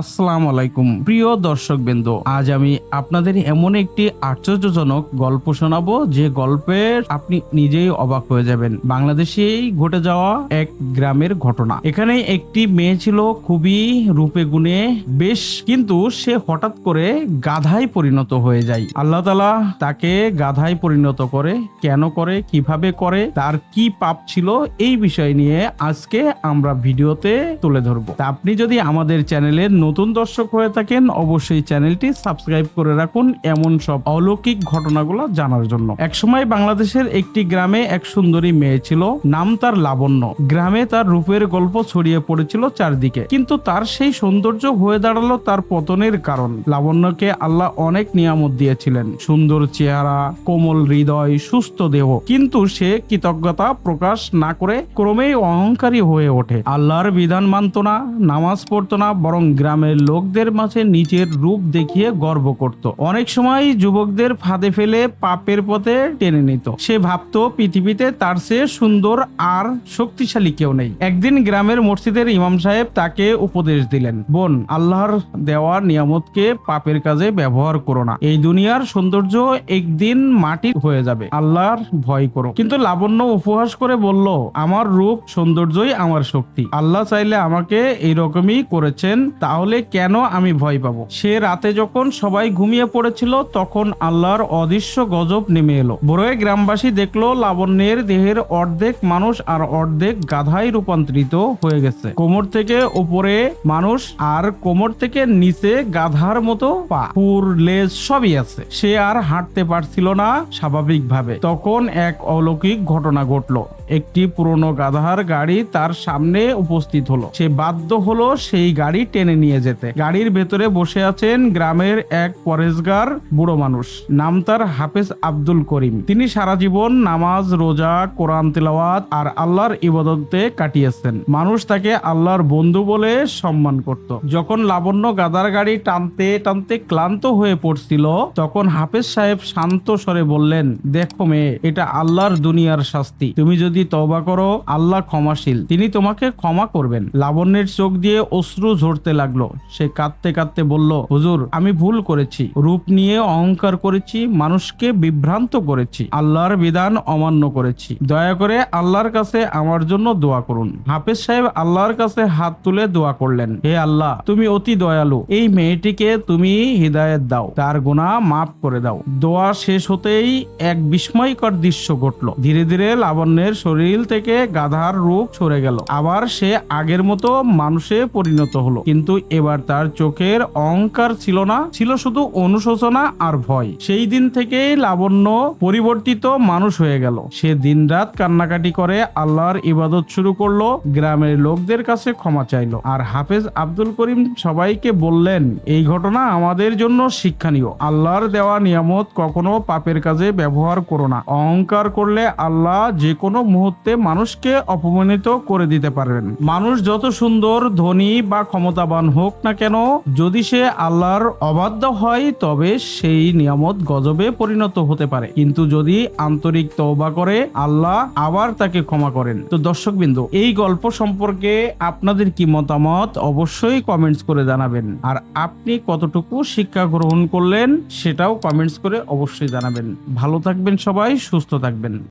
আসসালামু আলাইকুম। প্রিয় দর্শক বিন্দু আজ আমি আপনাদের এমন একটি আশ্চর্যজনক গল্প শোনাবো, যে গল্পের আপনি নিজেই অবাক হয়ে যাবেন। বাংলাদেশেই ঘটে যাওয়া এক গ্রামের ঘটনা। এখানে একটি মেয়ে ছিল খুবই রূপে গুণে, বেশ কিন্তু সে হঠাৎ করে গাধায় পরিণত হয়ে যায়। আল্লাহ তালা তাকে গাধায় পরিণত করে, কেন করে, কীভাবে করে, তার কি পাপ ছিল, এই বিষয় নিয়ে আজকে আমরা ভিডিওতে তুলে ধরবো। আপনি যদি আমাদের চ্যানেলের নতুন দর্শক হয়ে থাকেন, অবশ্যই চ্যানেলটি সাবস্ক্রাইব করে রাখুন এমন সব অলৌকিক ঘটনাগুলো জানার জন্য। একসময় বাংলাদেশের একটি গ্রামে এক সুন্দরী মেয়ে ছিল, নাম তার লাবণ্য। গ্রামে তার রূপের গল্প ছড়িয়ে পড়েছিল চারদিকে। কিন্তু তার সেই সৌন্দর্য হয়ে দাঁড়াল তার পতনের কারণ। লাবণ্যকে আল্লাহ অনেক নিয়ামত দিয়েছিলেন। সুন্দর চেহারা, কোমল হৃদয়, সুস্থ দেহ। কিন্তু সে কৃতজ্ঞতা প্রকাশ না করে ক্রমেই অহংকারী হয়ে ওঠে। আল্লাহর বিধান মানত না, নামাজ পড়তো না, বরং গ্রামের লোকদের মাঝে নিজের রূপ দেখিয়ে গর্ব করত। অনেক সময় যুবকদের ফাঁদে ফেলে পাপের পথে টেনে নিত। সে ভাবতো, পৃথিবীতে তার চেয়ে সুন্দর আর শক্তিশালী কেউ নেই। একদিন গ্রামের মসজিদের ইমাম সাহেব তাকে উপদেশ দিলেন, বোন, আল্লাহর দেওয়া নিয়ামতকে পাপের কাজে ব্যবহার করো না। এই দুনিয়ার সৌন্দর্য একদিন মাটি হয়ে যাবে। আল্লাহর ভয় করো। কিন্তু লাবণ্য উপহাস করে বলল, আমার রূপ সৌন্দর্যই আমার শক্তি। আল্লাহ চাইলে আমাকে এইরকমই করেছেন তাহলে কেন আমি ভয় পাবো? সে রাতে যখন সবাই ঘুমিয়ে পড়েছিল, তখন আল্লাহর অদৃশ্য গজব নেমে এলো। বড়য়ে গ্রামবাসী দেখল, লাবণ্যের দেহের অর্ধেক মানুষ আর অর্ধেক গাধায় রূপান্তরিত হয়ে গেছে। কোমর থেকে উপরে মানুষ আর কোমর থেকে নিচে গাধার মতো পা। পুর, লেজ সবই আছে। সে আর হাঁটতে পারছিল না স্বাভাবিকভাবে। তখন এক অলৌকিক ঘটনা ঘটলো। একটি পুরনো গাধার গাড়ি তার সামনে উপস্থিত হলো। সে বাধ্য হলো সেই গাড়ি টেনে নিয়ে যেতে। গাড়ির ভেতরে বসে আছেন গ্রামের এক পরেশগার বুড়ো মানুষ। নাম তার হাফেজ আব্দুল করিম। তিনি সারা জীবন নামাজ, রোজা, কোরআন তেলাওয়াত আর আল্লাহর ইবাদতে কাটিয়েছেন। মানুষ তাকে আল্লাহর বন্ধু বলে সম্মান করত। যখন লাবণ্য গাদার গাড়ি টানতে টানতে ক্লান্ত হয়ে পড়ছিল, তখন হাফেজ সাহেব শান্ত স্বরে বললেন, দেখো মেয়ে, এটা আল্লাহর দুনিয়ার শাস্তি। তুমি যদি তবা করো, আল্লাহ ক্ষমাশীল। তিনি তোমাকে ক্ষমা করবেন। লাবণ্যের চোখ দিয়ে অশ্রু ঝরতে লাগল। সে কাঁদতে কাঁদতে বলল, হুজুর, আমি ভুল করেছি। রূপ নিয়ে অহংকার করেছি, মানুষকে বিভ্রান্ত করেছি। আল্লাহর বিধান অমান্য করেছি। দয়া করে আল্লাহর কাছে আমার জন্য দোয়া করুন। হাফেজ সাহেব আল্লাহর কাছে হাত তুলে দোয়া করলেন, হে আল্লাহ, তুমি অতি দয়ালু। এই মেয়েটিকে তুমি হৃদায়ত দাও, তার গুনাহ মাফ করে দাও। দোয়া শেষ হতেই এক বিস্ময়কর দৃশ্য ঘটলো। ধীরে ধীরে লাবণ্যের শরীর থেকে গাধার রূপ সরে গেল। আবার সে আগের মতো মানুষে পরিণত হলো। কিন্তু এবার তার চোখের অহংকার ছিল না, ছিল শুধু অনুশোচনা আর ভয়। সেই দিন থেকেই লাবণ্য পরিবর্তিত মানুষ হয়ে গেল। সে দিনরাত কান্নাকাটি করে আল্লাহর ইবাদত শুরু করল, গ্রামের লোকদের কাছে ক্ষমা চাইলো। আর হাফেজ আব্দুল করিম সবাইকে বললেন, এই ঘটনা আমাদের জন্য শিক্ষণীয়। আল্লাহর দেওয়া নিয়ামত কখনো পাপের কাজে ব্যবহার করো না। অহংকার করলে আল্লাহ যে কোনো মুহূর্তে মানুষকে অপমানিত করে দিতে পারবেন। মানুষ যত সুন্দর, ধনী বা ক্ষমতাবান হোক না কেন, যদি সে আল্লাহর অবাধ্য হয়, তবে সেই নিয়ামত গজবে পরিণত হতে পারে। কিন্তু যদি আন্তরিক তওবা করে, আল্লাহ আবার তাকে ক্ষমা করেন। তো দর্শকবৃন্দ, এই গল্প সম্পর্কে আপনাদের কি মতামত অবশ্যই কমেন্টস করে জানাবেন। আর আপনি কতটুকু শিক্ষা গ্রহণ করলেন, সেটাও কমেন্টস করে অবশ্যই জানাবেন। ভালো থাকবেন সবাই, সুস্থ থাকবেন।